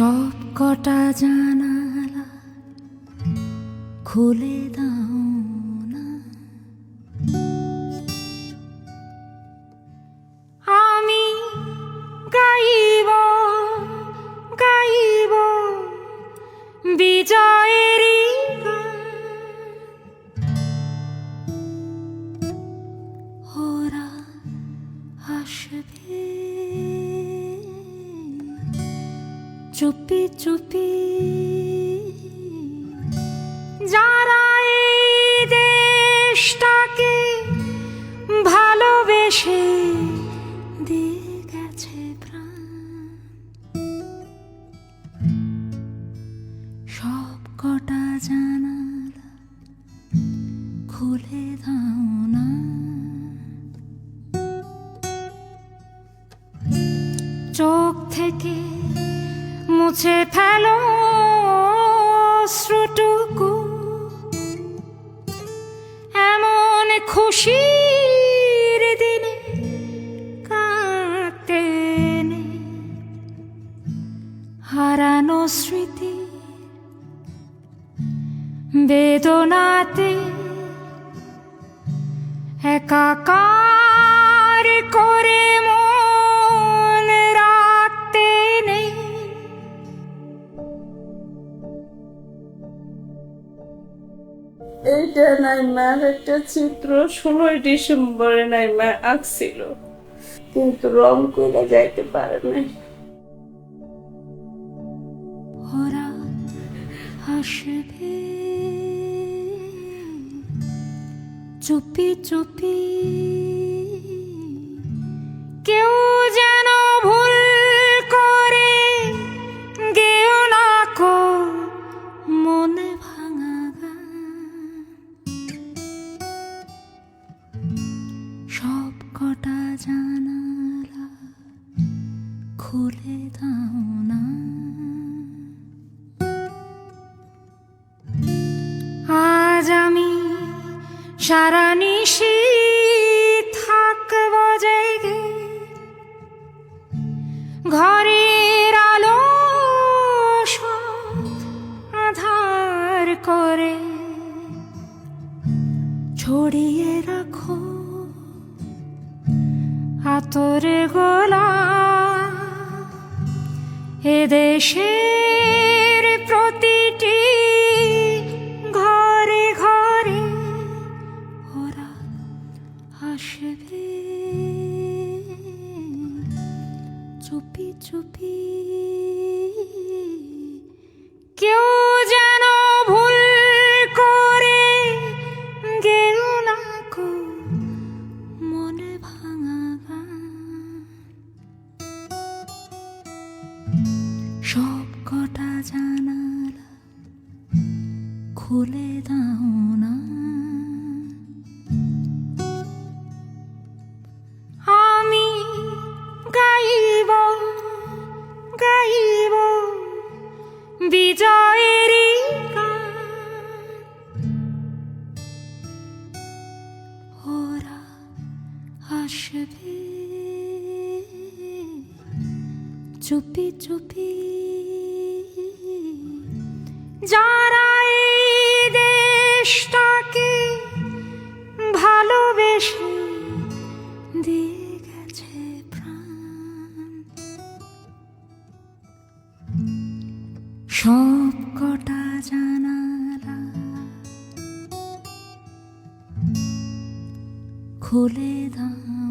সব কটা জানালা খুলে দাও না আমি গাইব গাইব বিজয়েরই গান। ওরা আসবে চুপি চুপি। যারা এই দেশটাকে ভালোবেসে দিয়ে গেছে প্রাণ জানালা খুলে চোখ থেকে মুছে ফেলো শ্রুটুকু এমন খুশির হারানো স্মৃতি বেদনাতে একাকার করে এইটা নাইমার একটা চিত্র, ষোলোই ডিসেম্বরে নাইমা আঁকছিল। কিন্তু রং করে যাইতে পারে নাই। আসবে চুপি চুপি খুলে দাও না। আজ আমি সারা নিশি থাকব জেগে। ঘরের আলো আধার করে। ছড়িয়ে রাখো গোলা এদেশের প্রতিটি ঘরে ঘরে ওরা আসবে। চুপি চুপি। কেউ যেন ভুল করে গেল না কো মনে ভাঙা গান। জানালা খুলে দাও না আমি গাইব গাইব বিজয়েরই গান। ওরা আসবে চুপি চুপি যারা এই দেশটাকে ভালোবেসে দিয়ে গেছে প্রাণ। সব কটা জানালা খুলে দাও।